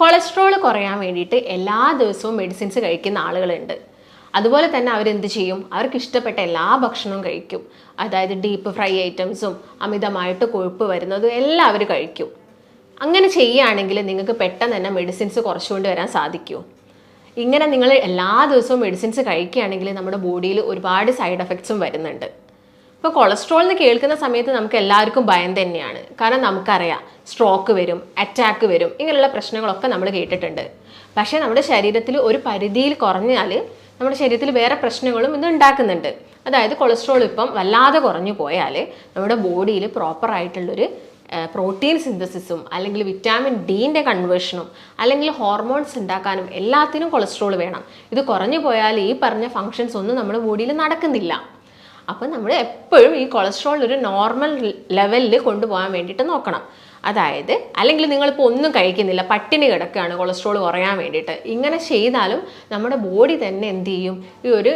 Cholesterol കുറയാൻ വേണ്ടിയിട്ട് എല്ലാ ദിവസവും മെഡിസിൻസ് കഴിക്കുന്ന ആളുകളുണ്ട്. അതുപോലെ തന്നെ അവരെന്ത് ചെയ്യും? അവർക്ക് ഇഷ്ടപ്പെട്ട എല്ലാ ഭക്ഷണവും കഴിക്കും. അതായത് ഡീപ്പ് ഫ്രൈ ഐറ്റംസും അമിതമായിട്ട് കൊഴുപ്പ് വരുന്നതും എല്ലാം അവർ കഴിക്കും. അങ്ങനെ ചെയ്യുകയാണെങ്കിൽ നിങ്ങൾക്ക് പെട്ടെന്ന് തന്നെ മെഡിസിൻസ് കുറച്ചുകൊണ്ട് വരാൻ സാധിക്കുമോ ഇങ്ങനെ നിങ്ങൾ എല്ലാ ദിവസവും മെഡിസിൻസ് കഴിക്കുകയാണെങ്കിൽ നമ്മുടെ ബോഡിയിൽ ഒരുപാട് സൈഡ് എഫക്ട്സും വരുന്നുണ്ട്. ഇപ്പോൾ കൊളസ്ട്രോൾ എന്ന് കേൾക്കുന്ന സമയത്ത് നമുക്ക് എല്ലാവർക്കും ഭയം തന്നെയാണ്. കാരണം നമുക്കറിയാം സ്ട്രോക്ക് വരും അറ്റാക്ക് വരും ഇങ്ങനെയുള്ള പ്രശ്നങ്ങളൊക്കെ നമ്മൾ കേട്ടിട്ടുണ്ട്. പക്ഷേ നമ്മുടെ ശരീരത്തിൽ ഒരു പരിധിയിൽ കുറഞ്ഞാൽ നമ്മുടെ ശരീരത്തിൽ വേറെ പ്രശ്നങ്ങളും ഇത് ഉണ്ടാക്കുന്നുണ്ട്. അതായത് കൊളസ്ട്രോൾ ഇപ്പം വല്ലാതെ കുറഞ്ഞു പോയാൽ നമ്മുടെ ബോഡിയിൽ പ്രോപ്പറായിട്ടുള്ളൊരു പ്രോട്ടീൻ സിന്തസിസും അല്ലെങ്കിൽ വിറ്റാമിൻ ഡീന്റെ കൺവേർഷനും അല്ലെങ്കിൽ ഹോർമോൺസ് ഉണ്ടാക്കാനും എല്ലാത്തിനും കൊളസ്ട്രോൾ വേണം. ഇത് കുറഞ്ഞു പോയാൽ ഈ പറഞ്ഞ ഫങ്ഷൻസ് ഒന്നും നമ്മുടെ ബോഡിയിൽ നടക്കുന്നില്ല. അപ്പം നമ്മൾ എപ്പോഴും ഈ കൊളസ്ട്രോൾ ഒരു നോർമൽ ലെവലിൽ കൊണ്ടുപോകാൻ വേണ്ടിയിട്ട് നോക്കണം. അതായത് അല്ലെങ്കിൽ നിങ്ങളിപ്പോൾ ഒന്നും കഴിക്കുന്നില്ല പട്ടിണി കിടക്കുകയാണ് കൊളസ്ട്രോൾ കുറയാൻ വേണ്ടിയിട്ട്. ഇങ്ങനെ ചെയ്താലും നമ്മുടെ ബോഡി തന്നെ എന്ത് ചെയ്യും? ഈ ഒരു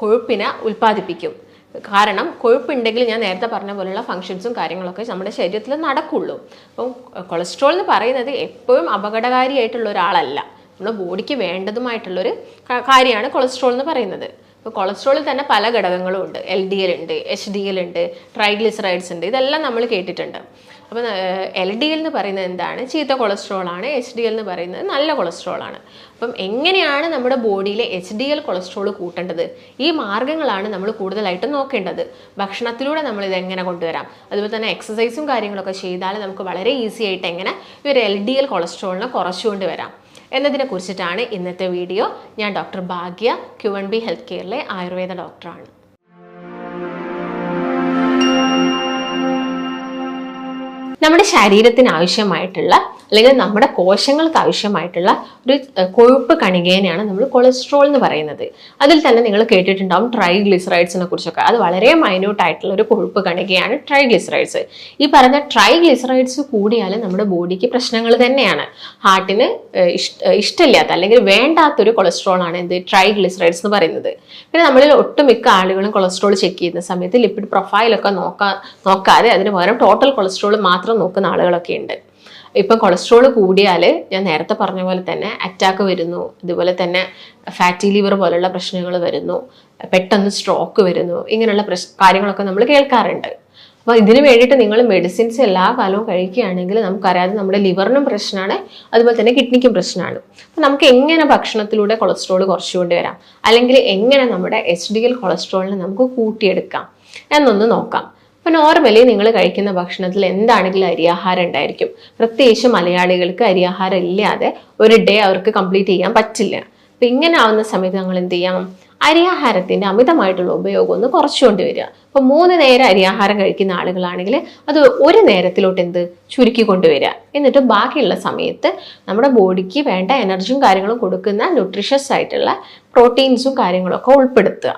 കൊഴുപ്പിനെ ഉൽപ്പാദിപ്പിക്കും. കാരണം കൊഴുപ്പുണ്ടെങ്കിൽ ഞാൻ നേരത്തെ പറഞ്ഞ പോലുള്ള ഫങ്ഷൻസും കാര്യങ്ങളൊക്കെ നമ്മുടെ ശരീരത്തിൽ നടക്കുള്ളൂ. അപ്പം കൊളസ്ട്രോൾ എന്ന് പറയുന്നത് എപ്പോഴും അപകടകാരിയായിട്ടുള്ള ഒരാളല്ല. നമ്മുടെ ബോഡിക്ക് വേണ്ടതുമായിട്ടുള്ളൊരു കാര്യമാണ് കൊളസ്ട്രോൾ എന്ന് പറയുന്നത്. ഇപ്പോൾ കൊളസ്ട്രോളിൽ തന്നെ പല ഘടകങ്ങളും ഉണ്ട്. എൽ ഡി എൽ ഉണ്ട് എച്ച് ഡി എൽ ഉണ്ട് ട്രൈഗ്ലിസറൈഡ്സ് ഉണ്ട്. ഇതെല്ലാം നമ്മൾ കേട്ടിട്ടുണ്ട്. അപ്പോൾ എൽ ഡി എൽ എന്ന് പറയുന്നത് എന്താണ്? ചീത്ത കൊളസ്ട്രോൾ ആണ്. എച്ച് ഡി എൽ എന്ന് പറയുന്നത് നല്ല കൊളസ്ട്രോൾ ആണ്. അപ്പം എങ്ങനെയാണ് നമ്മുടെ ബോഡിയിലെ എച്ച് ഡി എൽ കൊളസ്ട്രോൾ കൂട്ടേണ്ടത്? ഈ മാർഗങ്ങളാണ് നമ്മൾ കൂടുതലായിട്ട് നോക്കേണ്ടത്. ഭക്ഷണത്തിലൂടെ നമ്മൾ ഇത് എങ്ങനെ കൊണ്ടുവരാം? അതുപോലെ തന്നെ എക്സസൈസും കാര്യങ്ങളൊക്കെ ചെയ്താൽ നമുക്ക് വളരെ ഈസി ആയിട്ട് എങ്ങനെ ഈ ഒരു എൽ ഡി എൽ കൊളസ്ട്രോളിനെ കുറച്ചുകൊണ്ട് വരാം. എന്നതിനെ കുറിച്ചിട്ടാണ് ഇന്നത്തെ വീഡിയോ. ഞാൻ doctor Bhagya Q N B health കെയറിലെ Ayurveda ഡോക്ടറാണ്. നമ്മുടെ ശരീരത്തിന് ആവശ്യമായിട്ടുള്ള അല്ലെങ്കിൽ നമ്മുടെ കോശങ്ങൾക്ക് ആവശ്യമായിട്ടുള്ള ഒരു കൊഴുപ്പ് കണികേനെയാണ് നമ്മൾ കൊളസ്ട്രോൾ എന്ന് പറയുന്നത്. അതിൽ തന്നെ നിങ്ങൾ കേട്ടിട്ടുണ്ടാവും ട്രൈഗ്ലിസറൈഡ്സിനെ കുറിച്ചൊക്കെ അത് വളരെ മൈന്യൂട്ട് ആയിട്ടുള്ള ഒരു കൊഴുപ്പ് കണികയാണ് ട്രൈഗ്ലിസറൈഡ്സ്. ഈ പറഞ്ഞ ട്രൈഗ്ലിസറൈഡ്സ് കൂടിയാൽ നമ്മുടെ ബോഡിക്ക് പ്രശ്നങ്ങൾ തന്നെയാണ്. ഹാർട്ടിന് ഇഷ്ടമില്ലാത്ത അല്ലെങ്കിൽ വേണ്ടാത്തൊരു കൊളസ്ട്രോൾ ആണ് എന്ത് ട്രൈഗ്ലിസറൈഡ്സ് എന്ന് പറയുന്നത്. പിന്നെ നമ്മളിൽ ഒട്ടുമിക്ക ആളുകളും കൊളസ്ട്രോൾ ചെക്ക് ചെയ്യുന്ന സമയത്ത് ലിപ്പിഡ് പ്രൊഫൈലൊക്കെ നോക്കാ നോക്കാതെ അതിന് പകരം ടോട്ടൽ കൊളസ്ട്രോൾ മാത്രം നോക്കുന്ന ആളുകളൊക്കെ ഉണ്ട്. ഇപ്പം കൊളസ്ട്രോൾ കൂടിയാൽ ഞാൻ നേരത്തെ പറഞ്ഞ പോലെ തന്നെ അറ്റാക്ക് വരുന്നു. ഇതുപോലെ തന്നെ ഫാറ്റി ലിവർ പോലുള്ള പ്രശ്നങ്ങൾ വരുന്നു. പെട്ടെന്ന് സ്ട്രോക്ക് വരുന്നു. ഇങ്ങനെയുള്ള പ്രശ് കാര്യങ്ങളൊക്കെ നമ്മൾ കേൾക്കാറുണ്ട്. അപ്പോൾ ഇതിന് വേണ്ടിയിട്ട് നിങ്ങൾ മെഡിസിൻസ് എല്ലാ കാലവും കഴിക്കുകയാണെങ്കിൽ നമുക്കറിയാതെ നമ്മുടെ ലിവറിനും പ്രശ്നമാണ് അതുപോലെ തന്നെ കിഡ്നിക്കും പ്രശ്നമാണ് അപ്പോൾ നമുക്ക് എങ്ങനെ ഭക്ഷണത്തിലൂടെ കൊളസ്ട്രോൾ കുറച്ചുകൊണ്ട് വരാം? അല്ലെങ്കിൽ എങ്ങനെ നമ്മുടെ എച്ച് ഡി എൽ കൊളസ്ട്രോളിനെ നമുക്ക് കൂട്ടിയെടുക്കാം? എന്നൊന്ന് നോക്കാം. അപ്പോൾ നോർമലി നിങ്ങൾ കഴിക്കുന്ന ഭക്ഷണത്തിൽ എന്താണെങ്കിലും അരിയാഹാരം ഉണ്ടായിരിക്കും. പ്രത്യേകിച്ച് മലയാളികൾക്ക് അരിയാഹാരം ഇല്ലാതെ ഒരു ഡേ അവർക്ക് കംപ്ലീറ്റ് ചെയ്യാൻ പറ്റില്ല. അപ്പം ഇങ്ങനെ ആവുന്ന സമയത്ത് നമ്മൾ എന്ത് ചെയ്യണം അരിയാഹാരത്തിന്റെ അമിതമായിട്ടുള്ള ഉപയോഗം ഒന്ന് കുറച്ചുകൊണ്ട് വരിക. അപ്പൊ മൂന്ന് നേരം അരിയാഹാരം കഴിക്കുന്ന ആളുകളാണെങ്കിൽ അത് ഒരു നേരത്തിലോട്ട് എന്ത്? ചുരുക്കി കൊണ്ടുവരിക എന്നിട്ട് ബാക്കിയുള്ള സമയത്ത് നമ്മുടെ ബോഡിക്ക് വേണ്ട എനർജിയും കാര്യങ്ങളും കൊടുക്കുന്ന ന്യൂട്രീഷ്യസ് ആയിട്ടുള്ള പ്രോട്ടീൻസും കാര്യങ്ങളൊക്കെ ഉൾപ്പെടുത്തുക.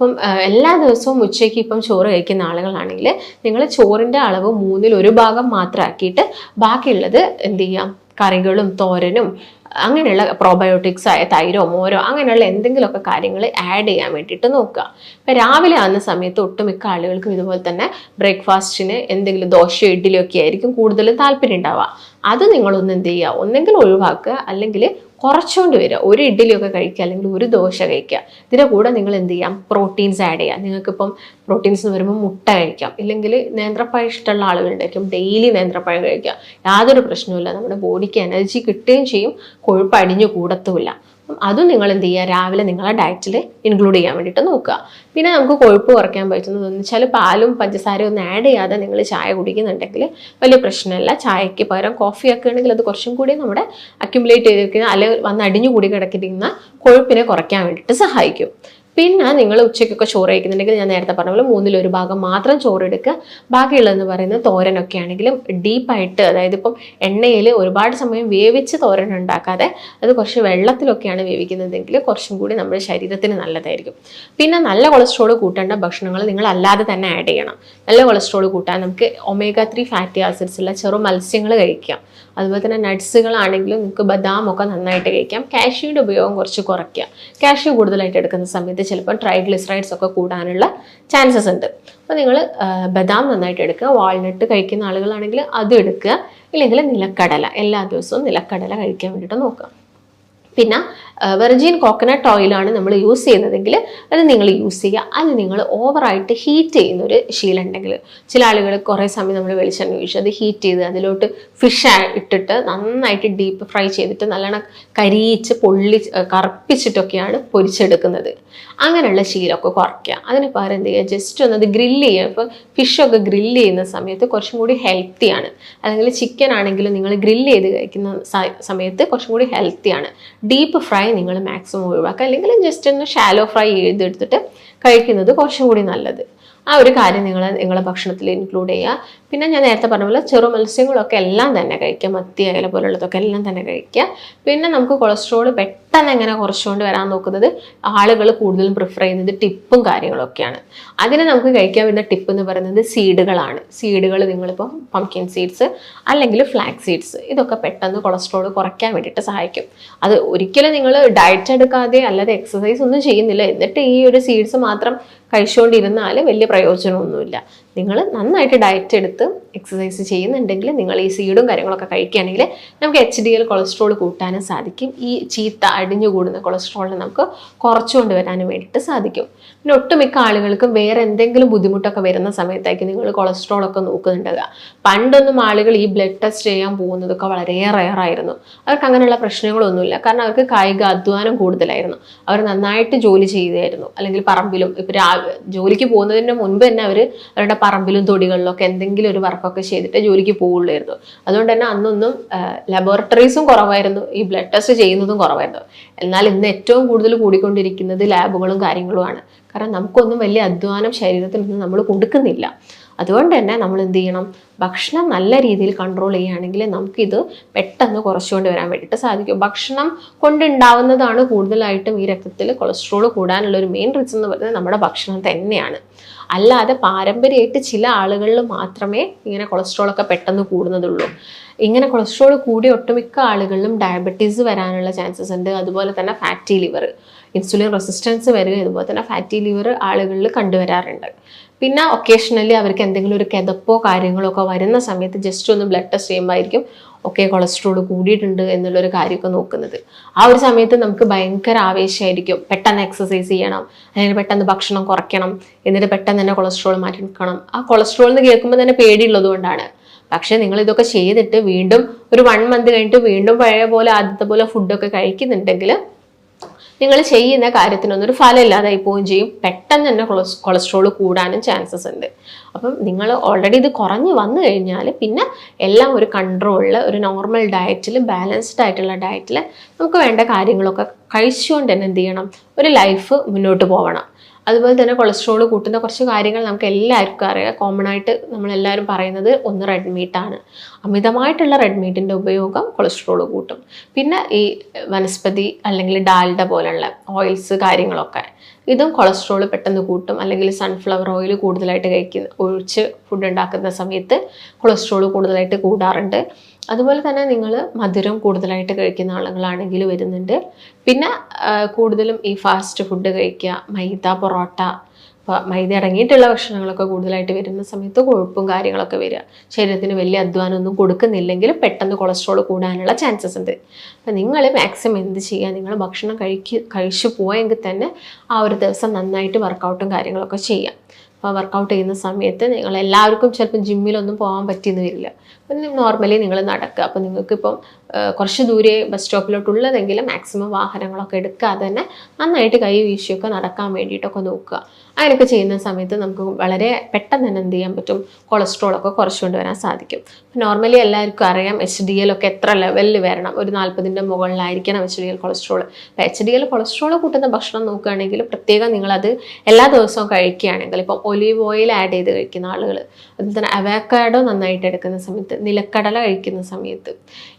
അപ്പം ആ, എല്ലാ ദിവസവും ഉച്ചയ്ക്ക് ഇപ്പം ചോറ് കഴിക്കുന്ന ആളുകളാണെങ്കിൽ നിങ്ങൾ ചോറിന്റെ അളവ് മൂന്നിൽ ഒരു ഭാഗം മാത്രമാക്കിയിട്ട് ബാക്കിയുള്ളത് എന്ത് ചെയ്യാം? കറികളും തോരനും അങ്ങനെയുള്ള പ്രോബയോട്ടിക്സ് ആയ തൈരോ മോരോ അങ്ങനെയുള്ള എന്തെങ്കിലുമൊക്കെ കാര്യങ്ങൾ ആഡ് ചെയ്യാൻ വേണ്ടിയിട്ട് നോക്കുക. ഇപ്പം രാവിലെ ആവുന്ന സമയത്ത് ഒട്ടുമിക്ക ആളുകൾക്കും ഇതുപോലെ തന്നെ ബ്രേക്ക്ഫാസ്റ്റിന് എന്തെങ്കിലും ദോശയോ ഇഡ്ഡലിയോ ഒക്കെ ആയിരിക്കും കൂടുതൽ താല്പര്യം ഉണ്ടാവുക. അത് നിങ്ങളൊന്ന് എന്ത് ചെയ്യുക? ഒന്നെങ്കിൽ ഒഴിവാക്കുക. അല്ലെങ്കിൽ കുറച്ചുകൊണ്ട് വരിക. ഒരു ഇഡ്ഡലിയൊക്കെ കഴിക്കുക അല്ലെങ്കിൽ ഒരു ദോശ കഴിക്കുക. ഇതിന്റെ കൂടെ നിങ്ങൾ എന്ത് ചെയ്യാം? പ്രോട്ടീൻസ് ആഡ് ചെയ്യാം നിങ്ങൾക്കിപ്പം പ്രോട്ടീൻസ് എന്ന് വരുമ്പോൾ മുട്ട കഴിക്കാം. ഇല്ലെങ്കിൽ നേന്ത്രപ്പഴം ഇഷ്ടമുള്ള ആളുകളുണ്ടായിരിക്കും. ഡെയിലി നേന്ത്രപ്പഴം കഴിക്കുക. യാതൊരു പ്രശ്നവുമില്ല. നമ്മുടെ ബോഡിക്ക് എനർജി കിട്ടുകയും ചെയ്യും. കൊഴുപ്പ് അടിഞ്ഞു കൂടത്തുമില്ല. അതും നിങ്ങൾ എന്ത് ചെയ്യുക? രാവിലെ നിങ്ങളെ ഡയറ്റിൽ ഇൻക്ലൂഡ് ചെയ്യാൻ വേണ്ടിയിട്ട് നോക്കുക. പിന്നെ നമുക്ക് കൊഴുപ്പ് കുറയ്ക്കാൻ പറ്റുന്നത് എന്ന് വെച്ചാൽ പാലും പഞ്ചസാരയും ഒന്നും ആഡ് ചെയ്യാതെ നിങ്ങൾ ചായ കുടിക്കുന്നുണ്ടെങ്കിൽ വലിയ പ്രശ്നമില്ല. ചായക്ക് പകരം കോഫി ഒക്കെ ആണെങ്കിൽ അത് കുറച്ചും കൂടി നമ്മുടെ അക്യുമുലേറ്റ് ചെയ്തിരിക്കുന്ന അല്ലെങ്കിൽ വന്ന് അടിഞ്ഞു കൂടി കിടക്കുന്ന കൊഴുപ്പിനെ കുറയ്ക്കാൻ വേണ്ടിയിട്ട് സഹായിക്കും. പിന്നെ നിങ്ങൾ ഉച്ചയ്ക്കൊക്കെ ചോറ് കഴിക്കുന്നുണ്ടെങ്കിൽ ഞാൻ നേരത്തെ പറഞ്ഞ പോലെ മൂന്നിലൊരു ഭാഗം മാത്രം ചോറ് എടുക്കുക ബാക്കിയുള്ളതെന്ന് പറയുന്നത് തോരനൊക്കെ ആണെങ്കിലും ഡീപ്പായിട്ട് അതായത് ഇപ്പം എണ്ണയിൽ ഒരുപാട് സമയം വേവിച്ച് തോരൻ ഉണ്ടാക്കാതെ അത് കുറച്ച് വെള്ളത്തിലൊക്കെയാണ് വേവിക്കുന്നതെങ്കിൽ കുറച്ചും കൂടി നമ്മുടെ ശരീരത്തിന് നല്ലതായിരിക്കും. പിന്നെ നല്ല കൊളസ്ട്രോൾ കൂട്ടേണ്ട ഭക്ഷണങ്ങൾ നിങ്ങൾ അല്ലാതെ തന്നെ ആഡ് ചെയ്യണം. നല്ല കൊളസ്ട്രോൾ കൂട്ടാൻ നമുക്ക് ഒമേഗ ത്രീ ഫാറ്റി ആസിഡ്സ് ഉള്ള ചെറു മത്സ്യങ്ങൾ കഴിക്കാം. അതുപോലെ തന്നെ നട്ട്സുകളാണെങ്കിലും നമുക്ക് ബദാം ഒക്കെ നന്നായിട്ട് കഴിക്കാം. കാഷ്യൂടെ ഉപയോഗം കുറച്ച് കുറയ്ക്കുക കാഷ്യൂ കൂടുതലായിട്ട് എടുക്കുന്ന സമയത്ത് ചിലപ്പോൾ ട്രൈഗ്ലിസറൈഡ്സ് ഒക്കെ കൂടാനുള്ള ചാൻസസ് ഉണ്ട്. അപ്പോൾ നിങ്ങൾ ബദാം നന്നായിട്ട് എടുക്കുക. വാൾനട്ട് കഴിക്കുന്ന ആളുകളാണെങ്കിൽ അത് എടുക്കുക. ഇല്ലെങ്കിൽ നിലക്കടല. എല്ലാ ദിവസവും നിലക്കടല കഴിക്കാൻ വേണ്ടിയിട്ട് നോക്കുക. പിന്നെ വെർജിൻ കോക്കനട്ട് ഓയിലാണ് നമ്മൾ യൂസ് ചെയ്യുന്നതെങ്കിൽ അത് നിങ്ങൾ യൂസ് ചെയ്യുക. അത് നിങ്ങൾ ഓവറായിട്ട് ഹീറ്റ് ചെയ്യുന്ന ഒരു ശീലം ഉണ്ടെങ്കിൽ ചില ആളുകൾ കുറേ സമയം നമ്മൾ വെളിച്ചെണ്ണ ഒഴിച്ച് അത് ഹീറ്റ് ചെയ്ത് അതിലോട്ട് ഫിഷ് ഇട്ടിട്ട് നന്നായിട്ട് ഡീപ്പ് ഫ്രൈ ചെയ്തിട്ട് നല്ലോണം കരിയിച്ച് പൊള്ളി കറുപ്പിച്ചിട്ടൊക്കെയാണ് പൊരിച്ചെടുക്കുന്നത്. അങ്ങനെയുള്ള ശീലമൊക്കെ കുറയ്ക്കുക. അതിന് പകരം എന്ത് ചെയ്യുക? ജസ്റ്റ് ഒന്ന് അത് ഗ്രില്ല് ചെയ്യുക. ഇപ്പോൾ ഫിഷൊക്കെ ഗ്രില്ല് ചെയ്യുന്ന സമയത്ത് കുറച്ചും കൂടി ഹെൽത്തിയാണ് അല്ലെങ്കിൽ ചിക്കൻ ആണെങ്കിലും നിങ്ങൾ ഗ്രില്ല് ചെയ്ത് കഴിക്കുന്ന സമയത്ത് കുറച്ചും കൂടി ഹെൽത്തിയാണ് ഡീപ്പ് ഫ്രൈ നിങ്ങൾ മാക്സിമം ഒഴിവാക്കുക. അല്ലെങ്കിൽ ജസ്റ്റ് ഒന്ന് ഷാലോ ഫ്രൈ ചെയ്തെടുത്തിട്ട് കഴിക്കുന്നത് കുറച്ചും കൂടി നല്ലത്. ആ ഒരു കാര്യം നിങ്ങൾ നിങ്ങളുടെ ഭക്ഷണത്തിൽ ഇൻക്ലൂഡ് ചെയ്യുക. പിന്നെ ഞാൻ നേരത്തെ പറഞ്ഞ പോലെ ചെറു മത്സ്യങ്ങളൊക്കെ എല്ലാം തന്നെ കഴിക്കുക. മത്തി അയല പോലുള്ളതൊക്കെ എല്ലാം തന്നെ കഴിക്കുക. പിന്നെ നമുക്ക് കൊളസ്ട്രോൾ പെട്ടെന്ന് എങ്ങനെ കുറച്ചുകൊണ്ട് വരാൻ നോക്കുന്നത്? ആളുകൾ കൂടുതലും പ്രിഫർ ചെയ്യുന്നത് ടിപ്പും കാര്യങ്ങളൊക്കെയാണ്. അതിന് നമുക്ക് കഴിക്കാൻ വരുന്ന ടിപ്പ് എന്ന് പറയുന്നത് സീഡുകളാണ്. സീഡുകൾ നിങ്ങളിപ്പോൾ പംകിൻ സീഡ്സ് അല്ലെങ്കിൽ ഫ്ലാക്സ് സീഡ്സ് ഇതൊക്കെ പെട്ടെന്ന് കൊളസ്ട്രോൾ കുറയ്ക്കാൻ വേണ്ടിയിട്ട് സഹായിക്കും. അത് ഒരിക്കലും നിങ്ങൾ ഡയറ്റ് എടുക്കാതെ അല്ലാതെ എക്സസൈസ് ഒന്നും ചെയ്യുന്നില്ല. എന്നിട്ട് ഈ ഒരു സീഡ്സ് മാത്രം കഴിച്ചുകൊണ്ടിരുന്നാൽ വലിയ പ്രയോജനമൊന്നുമില്ല. നിങ്ങൾ നന്നായിട്ട് ഡയറ്റ് എടുത്ത് എക്സസൈസ് ചെയ്യുന്നുണ്ടെങ്കിൽ നിങ്ങൾ ഈ സീഡും കാര്യങ്ങളൊക്കെ കഴിക്കുകയാണെങ്കിൽ നമുക്ക് എച്ച് ഡി എൽ കൊളസ്ട്രോൾ കൂട്ടാനും സാധിക്കും. ഈ ചീത്ത അടിഞ്ഞു കൂടുന്ന കൊളസ്ട്രോളിനെ നമുക്ക് കുറച്ചുകൊണ്ട് വരാനും വേണ്ടിയിട്ട് സാധിക്കും. പിന്നെ ഒട്ടുമിക്ക ആളുകൾക്കും വേറെ എന്തെങ്കിലും ബുദ്ധിമുട്ടൊക്കെ വരുന്ന സമയത്തായിരിക്കും നിങ്ങൾ കൊളസ്ട്രോളൊക്കെ നോക്കുന്നുണ്ടാകുക പണ്ടൊന്നും ആളുകൾ ഈ ബ്ലഡ് ടെസ്റ്റ് ചെയ്യാൻ പോകുന്നതൊക്കെ വളരെ റയറായിരുന്നു അവർക്ക് അങ്ങനെയുള്ള പ്രശ്നങ്ങളൊന്നുമില്ല. കാരണം അവർക്ക് കായിക അധ്വാനം കൂടുതലായിരുന്നു. അവർ നന്നായിട്ട് ജോലി ചെയ്തായിരുന്നു അല്ലെങ്കിൽ പറമ്പിലും ഇപ്പം ജോലിക്ക് പോകുന്നതിന് മുൻപ് തന്നെ അവർ അവരുടെ പറമ്പിലും തൊടികളിലും ഒക്കെ എന്തെങ്കിലും ഒരു വർക്കൊക്കെ ചെയ്തിട്ട് ജോലിക്ക് പോകുള്ളായിരുന്നു അതുകൊണ്ട് തന്നെ അന്നൊന്നും ലബോറട്ടറീസും കുറവായിരുന്നു. ഈ ബ്ലഡ് ടെസ്റ്റ് ചെയ്യുന്നതും കുറവായിരുന്നു. എന്നാൽ ഇന്ന് ഏറ്റവും കൂടുതൽ കൂടിക്കൊണ്ടിരിക്കുന്നത് ലാബുകളും കാര്യങ്ങളുമാണ്. കാരണം നമുക്കൊന്നും വലിയ അധ്വാനം ശരീരത്തിൽ നിന്ന് നമ്മൾ കൊടുക്കുന്നില്ല. അതുകൊണ്ട് തന്നെ നമ്മൾ എന്ത് ചെയ്യണം ഭക്ഷണം നല്ല രീതിയിൽ കൺട്രോൾ ചെയ്യുകയാണെങ്കിൽ നമുക്കിത് പെട്ടെന്ന് കുറച്ചുകൊണ്ട് വരാൻ വേണ്ടിയിട്ട് സാധിക്കും. ഭക്ഷണം കൊണ്ടുണ്ടാവുന്നതാണ് കൂടുതലായിട്ടും ഈ രക്തത്തിൽ കൊളസ്ട്രോൾ കൂടാനുള്ള ഒരു മെയിൻ റീസൺ എന്ന് പറയുന്നത് നമ്മുടെ ഭക്ഷണം തന്നെയാണ്. അല്ലാതെ പാരമ്പര്യമായിട്ട് ചില ആളുകളിൽ മാത്രമേ ഇങ്ങനെ കൊളസ്ട്രോൾ ഒക്കെ പെട്ടെന്ന് കൂടുന്നതുള്ളൂ. ഇങ്ങനെ കൊളസ്ട്രോൾ കൂടി ഒട്ടുമിക്ക ആളുകളിലും ഡയബറ്റീസ് വരാനുള്ള ചാൻസസ് ഉണ്ട്. അതുപോലെ തന്നെ ഫാറ്റി ലിവർ ഇൻസുലിൻ റെസിസ്റ്റൻസ് വരിക ഇതുപോലെ തന്നെ ഫാറ്റി ലിവർ ആളുകളിൽ കണ്ടുവരാറുണ്ട്. പിന്നെ ഒക്കേഷണലി അവർക്ക് എന്തെങ്കിലും ഒരു കിതപ്പോ കാര്യങ്ങളോ ഒക്കെ വരുന്ന സമയത്ത് ജസ്റ്റ് ഒന്ന് ബ്ലഡ് ടെസ്റ്റ് ചെയ്യുമ്പോഴായിരിക്കും ഒക്കെ കൊളസ്ട്രോൾ കൂടിയിട്ടുണ്ട് എന്നുള്ളൊരു കാര്യമൊക്കെ നോക്കുന്നത്. ആ ഒരു സമയത്ത് നമുക്ക് ഭയങ്കര ആവേശമായിരിക്കും. പെട്ടെന്ന് എക്സസൈസ് ചെയ്യണം അല്ലെങ്കിൽ പെട്ടെന്ന് ഭക്ഷണം കുറയ്ക്കണം എന്നിട്ട് പെട്ടെന്ന് തന്നെ കൊളസ്ട്രോൾ മാറ്റി നിൽക്കണം. ആ കൊളസ്ട്രോൾ എന്ന് കേൾക്കുമ്പോൾ തന്നെ പേടിയുള്ളത് കൊണ്ടാണ്. പക്ഷേ നിങ്ങൾ ഇതൊക്കെ ചെയ്തിട്ട് വീണ്ടും ഒരു വൺ മന്ത് കഴിഞ്ഞിട്ട് വീണ്ടും പഴയ പോലെ ആദ്യത്തെ പോലെ ഫുഡൊക്കെ കഴിക്കുന്നുണ്ടെങ്കിൽ നിങ്ങൾ ചെയ്യുന്ന കാര്യത്തിനൊന്നും ഒരു ഫലം ഇല്ലാതായി പോവുകയും ചെയ്യും. പെട്ടെന്ന് തന്നെ കൊളസ്ട്രോൾ കൂടാനും ചാൻസസ് ഉണ്ട്. അപ്പം നിങ്ങൾ ഓൾറെഡി ഇത് കുറഞ്ഞ് വന്നു കഴിഞ്ഞാൽ പിന്നെ എല്ലാം ഒരു കൺട്രോളിൽ ഒരു നോർമൽ ഡയറ്റിൽ ബാലൻസ്ഡ് ആയിട്ടുള്ള ഡയറ്റിൽ നമുക്ക് വേണ്ട കാര്യങ്ങളൊക്കെ കഴിച്ചുകൊണ്ട് തന്നെ എന്ത് ചെയ്യണം? ഒരു ലൈഫ് മുന്നോട്ട് പോകണം അതുപോലെ തന്നെ കൊളസ്ട്രോൾ കൂട്ടുന്ന കുറച്ച് കാര്യങ്ങൾ നമുക്ക് എല്ലാവർക്കും അറിയാം. കോമൺ ആയിട്ട് നമ്മളെല്ലാവരും പറയുന്നത് ഒന്ന് റെഡ് മീറ്റാണ് അമിതമായിട്ടുള്ള റെഡ് മീറ്റിന്റെ ഉപയോഗം കൊളസ്ട്രോൾ കൂട്ടും. പിന്നെ ഈ വനസ്പതി അല്ലെങ്കിൽ ഡാൽഡ പോലുള്ള ഓയിൽസ് കാര്യങ്ങളൊക്കെ ഇതും കൊളസ്ട്രോൾ പെട്ടെന്ന് കൂട്ടും. അല്ലെങ്കിൽ സൺഫ്ലവർ ഓയിൽ കൂടുതലായിട്ട് കഴിക്കുന്ന ഒഴിച്ച് ഫുഡ് ഉണ്ടാക്കുന്ന സമയത്ത് കൊളസ്ട്രോൾ കൂടുതലായിട്ട് കൂടാറുണ്ട്. അതുപോലെ തന്നെ നിങ്ങൾ മധുരം കൂടുതലായിട്ട് കഴിക്കുന്ന ആളുകളാണെങ്കിൽ വരുന്നുണ്ട്. പിന്നെ കൂടുതലും ഈ ഫാസ്റ്റ് ഫുഡ് കഴിക്കുക മൈദ പൊറോട്ട മൈദ അടങ്ങിയിട്ടുള്ള ഭക്ഷണങ്ങളൊക്കെ കൂടുതലായിട്ട് വരുന്ന സമയത്ത് കൊഴുപ്പും കാര്യങ്ങളൊക്കെ വരിക. ശരീരത്തിന് വലിയ അധ്വാനമൊന്നും കൊടുക്കുന്നില്ലെങ്കിൽ പെട്ടെന്ന് കൊളസ്ട്രോൾ കൂടാനുള്ള ചാൻസസ് ഉണ്ട്. അപ്പം നിങ്ങൾ മാക്സിമം എന്ത് ചെയ്യുക നിങ്ങൾ ഭക്ഷണം കഴിക്ക് കഴിച്ചു പോയെങ്കിൽ തന്നെ ആ ഒരു ദിവസം നന്നായിട്ട് വർക്കൗട്ടും കാര്യങ്ങളൊക്കെ ചെയ്യാം വർക്കൗട്ട് ചെയ്യുന്ന സമയത്ത് നിങ്ങൾ എല്ലാവർക്കും ചിലപ്പോൾ ജിമ്മിലൊന്നും പോകാൻ പറ്റിയെന്ന് വരില്ല. അപ്പം നോർമലി നിങ്ങൾ നടക്കുക. അപ്പോൾ നിങ്ങൾക്കിപ്പം കുറച്ച് ദൂരെ ബസ് സ്റ്റോപ്പിലോട്ടുള്ളതെങ്കിലും മാക്സിമം വാഹനങ്ങളൊക്കെ എടുക്കാതെ തന്നെ നന്നായിട്ട് കൈ വീശിയൊക്കെ നടക്കാൻ വേണ്ടിയിട്ടൊക്കെ നോക്കുക. അങ്ങനെയൊക്കെ ചെയ്യുന്ന സമയത്ത് നമുക്ക് വളരെ പെട്ടെന്ന് തന്നെ എന്ത് ചെയ്യാൻ പറ്റും? കൊളസ്ട്രോളൊക്കെ ഒക്കെ കൊണ്ടുവരാൻ സാധിക്കും. നോർമലി എല്ലാവർക്കും അറിയാം എച്ച് ഡി എൽ ഒക്കെ എത്ര ലെവലിൽ വരണം. ഒരു നാൽപ്പതിന്റെ മുകളിലായിരിക്കണം എച്ച് ഡി എൽ കൊളസ്ട്രോൾ അപ്പോൾ എച്ച് ഡി എൽ കൊളസ്ട്രോൾ കൂട്ടുന്ന ഭക്ഷണം നോക്കുകയാണെങ്കിൽ പ്രത്യേകം നിങ്ങളത് എല്ലാ ദിവസവും കഴിക്കുകയാണെങ്കിൽ ഇപ്പം ഒലീവ് ഓയിൽ ആഡ് ചെയ്ത് കഴിക്കുന്ന ആളുകൾ അതുപോലെ തന്നെ അവാക്കാഡോ നന്നായിട്ട് എടുക്കുന്ന സമയത്ത് നിലക്കടല കഴിക്കുന്ന സമയത്ത്.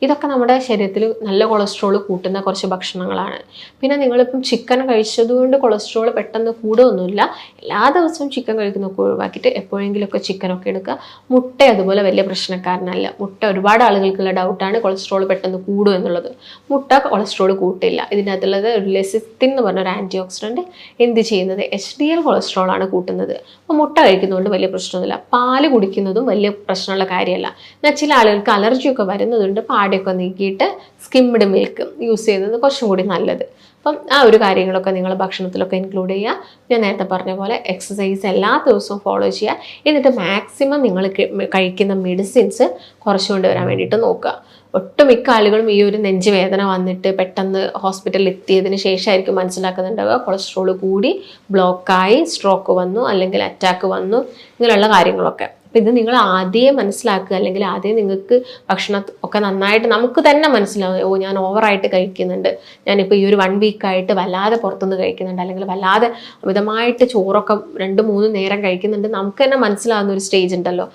ഇതൊക്കെ നമ്മുടെ ശരീരത്തിൽ നല്ല കൊളസ്ട്രോൾ കൂട്ടുന്ന കുറച്ച് ഭക്ഷണങ്ങളാണ്. പിന്നെ നിങ്ങളിപ്പം ചിക്കൻ കഴിച്ചതുകൊണ്ട് കൊളസ്ട്രോൾ പെട്ടെന്ന് കൂടുകയൊന്നുമില്ല എല്ലാ ദിവസവും ചിക്കൻ കഴിക്കുന്നൊക്കെ ഒഴിവാക്കിയിട്ട് എപ്പോഴെങ്കിലുമൊക്കെ ചിക്കനൊക്കെ എടുക്കുക. മുട്ട അതുപോലെ വലിയ പ്രശ്നക്കാരനല്ല. മുട്ട ഒരുപാട് ആളുകൾക്കുള്ള ഡൗട്ടാണ് കൊളസ്ട്രോൾ പെട്ടെന്ന് കൂടും എന്നുള്ളത്. മുട്ട കൊളസ്ട്രോൾ കൂട്ടില്ല. ഇതിനകത്തുള്ളത് ലെസിത്തിൻ എന്ന് പറഞ്ഞ ഒരു ആന്റി ഓക്സിഡന്റ് എന്ത് ചെയ്യുന്നത്? എച്ച് ഡി എൽ കൊളസ്ട്രോൾ ആണ് കൂട്ടുന്നത്. അപ്പോൾ മുട്ട കഴിക്കുന്നതുകൊണ്ട് വലിയ പ്രശ്നമൊന്നുമില്ല. പാൽ കുടിക്കുന്നതും വലിയ പ്രശ്നമുള്ള കാര്യമല്ല. എന്നാൽ ചില ആളുകൾക്ക് അലർജിയൊക്കെ വരുന്നതുകൊണ്ട് പാടിയൊക്കെ നീക്കിയിട്ട് സ്കിംഡ് മിൽക്ക് യൂസ് ചെയ്യുന്നത് കുറച്ചും കൂടി നല്ലത്. അപ്പം ആ ഒരു കാര്യങ്ങളൊക്കെ നിങ്ങൾ ഭക്ഷണത്തിലൊക്കെ ഇൻക്ലൂഡ് ചെയ്യുക. ഞാൻ നേരത്തെ പറഞ്ഞ പോലെ എക്സസൈസ് എല്ലാ ദിവസവും ഫോളോ ചെയ്യുക. എന്നിട്ട് മാക്സിമം നിങ്ങൾ കഴിക്കുന്ന മെഡിസിൻസ് കുറച്ചുകൊണ്ട് വരാൻ വേണ്ടിയിട്ട് നോക്കുക. ഒട്ടുമിക്ക ആളുകളും ഈ ഒരു നെഞ്ചുവേദന വന്നിട്ട് പെട്ടെന്ന് ഹോസ്പിറ്റലിൽ എത്തിയതിന് ശേഷമായിരിക്കും മനസ്സിലാക്കുന്നുണ്ടാവുക. കൊളസ്ട്രോൾ കൂടി ബ്ലോക്കായി സ്ട്രോക്ക് വന്നു അല്ലെങ്കിൽ അറ്റാക്ക് വന്നു. ഇങ്ങനെയുള്ള കാര്യങ്ങളൊക്കെ. അപ്പം ഇത് നിങ്ങൾ ആദ്യം മനസ്സിലാക്കുക. അല്ലെങ്കിൽ ആദ്യം നിങ്ങൾക്ക് ഭക്ഷണം ഒക്കെ നന്നായിട്ട് നമുക്ക് തന്നെ മനസ്സിലാവും. ഓ ഞാൻ ഓവറായിട്ട് കഴിക്കുന്നുണ്ട്. ഞാനിപ്പോൾ ഈ ഒരു വൺ വീക്കായിട്ട് വല്ലാതെ പുറത്തുനിന്ന് കഴിക്കുന്നുണ്ട്. അല്ലെങ്കിൽ വല്ലാതെ അമിതമായിട്ട് ചോറൊക്കെ രണ്ട് മൂന്ന് നേരം കഴിക്കുന്നുണ്ട്. നമുക്ക് തന്നെ മനസ്സിലാവുന്ന ഒരു സ്റ്റേജ് ഉണ്ടല്ലോ.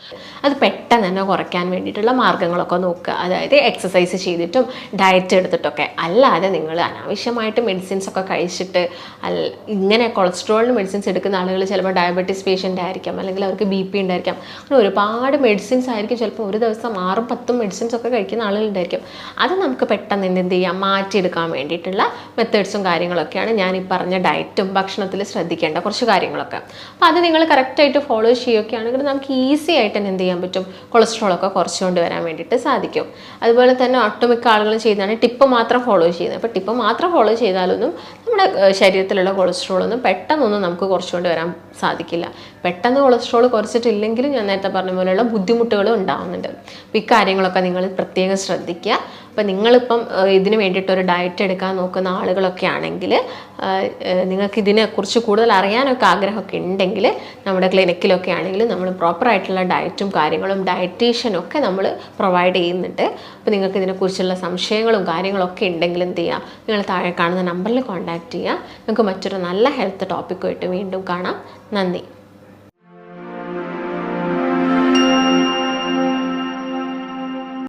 അത് പെട്ടെന്ന് തന്നെ കുറയ്ക്കാൻ വേണ്ടിയിട്ടുള്ള മാർഗങ്ങളൊക്കെ നോക്കുക. അതായത് എക്സസൈസ് ചെയ്തിട്ടും ഡയറ്റ് എടുത്തിട്ടൊക്കെ. അല്ലാതെ നിങ്ങൾ അനാവശ്യമായിട്ട് മെഡിസിൻസ് ഒക്കെ കഴിച്ചിട്ട് ഇങ്ങനെ കൊളസ്ട്രോളിന് മെഡിസിൻസ് എടുക്കുന്ന ആളുകൾ ചിലപ്പോൾ ഡയബറ്റീസ് പേഷ്യന്റ് ആയിരിക്കാം. അല്ലെങ്കിൽ അവർക്ക് ബി പി ഉണ്ടായിരിക്കാം. അങ്ങനെ ഒരുപാട് മെഡിസിൻസ് ആയിരിക്കും ചിലപ്പോൾ ഒരു ദിവസം ആറും പത്തും മെഡിസിൻസ് ഒക്കെ കഴിക്കുന്ന ആളുകളുണ്ടായിരിക്കും. അത് നമുക്ക് പെട്ടെന്ന് എന്ത് ചെയ്യാം? മാറ്റിയെടുക്കാൻ വേണ്ടിയിട്ടുള്ള മെത്തേഡ്സും കാര്യങ്ങളൊക്കെയാണ് ഞാൻ ഈ പറഞ്ഞ ഡയറ്റും ഭക്ഷണത്തിൽ ശ്രദ്ധിക്കേണ്ട കുറച്ച് കാര്യങ്ങളൊക്കെ. അപ്പോൾ അത് നിങ്ങൾ കറക്റ്റായിട്ട് ഫോളോ ചെയ്യുകയാണെങ്കിൽ നമുക്ക് ഈസി ആയിട്ട് തന്നെ എന്ത് ചെയ്യാൻ പറ്റും? കൊളസ്ട്രോളൊക്കെ കുറച്ചുകൊണ്ട് വരാൻ വേണ്ടിയിട്ട് സാധിക്കും. അതുപോലെ തന്നെ ഒട്ടുമിക്ക ആളുകളും ചെയ്യുന്നതാണ് ടിപ്പ് മാത്രം ഫോളോ ചെയ്യുന്നത്. അപ്പോൾ ടിപ്പ് മാത്രം ഫോളോ ചെയ്താലൊന്നും നമ്മുടെ ശരീരത്തിലുള്ള കൊളസ്ട്രോളൊന്നും പെട്ടെന്നൊന്നും നമുക്ക് കുറച്ചുകൊണ്ട് വരാൻ സാധിക്കില്ല. പെട്ടെന്ന് കൊളസ്ട്രോൾ കുറച്ചിട്ടില്ലെങ്കിലും ഞാൻ നേരത്തെ പറഞ്ഞ പോലെയുള്ള ബുദ്ധിമുട്ടുകളും ഉണ്ടാവുന്നുണ്ട്. അപ്പോൾ ഇക്കാര്യങ്ങളൊക്കെ നിങ്ങൾ പ്രത്യേകം ശ്രദ്ധിക്കുക. അപ്പോൾ നിങ്ങളിപ്പം ഇതിന് വേണ്ടിയിട്ട് ഒരു ഡയറ്റ് എടുക്കാൻ നോക്കുന്ന ആളുകളൊക്കെ ആണെങ്കിൽ നിങ്ങൾക്ക് ഇതിനെക്കുറിച്ച് കൂടുതൽ അറിയാനൊക്കെ ആഗ്രഹമൊക്കെ ഉണ്ടെങ്കിൽ നമ്മുടെ ക്ലിനിക്കിലൊക്കെ ആണെങ്കിൽ നമ്മൾ പ്രോപ്പറായിട്ടുള്ള ഡയറ്റും കാര്യങ്ങളും ഡയറ്റീഷ്യനൊക്കെ നമ്മൾ പ്രൊവൈഡ് ചെയ്യുന്നുണ്ട്. അപ്പോൾ നിങ്ങൾക്ക് ഇതിനെക്കുറിച്ചുള്ള സംശയങ്ങളും കാര്യങ്ങളൊക്കെ ഉണ്ടെങ്കിൽ എന്ത് ചെയ്യുക നിങ്ങൾ താഴെ കാണുന്ന നമ്പറിൽ കോൺടാക്റ്റ് ചെയ്യുക. നിങ്ങൾക്ക് മറ്റൊരു നല്ല ഹെൽത്ത് ടോപ്പിക്കുമായിട്ട് വീണ്ടും കാണാം. നന്ദി.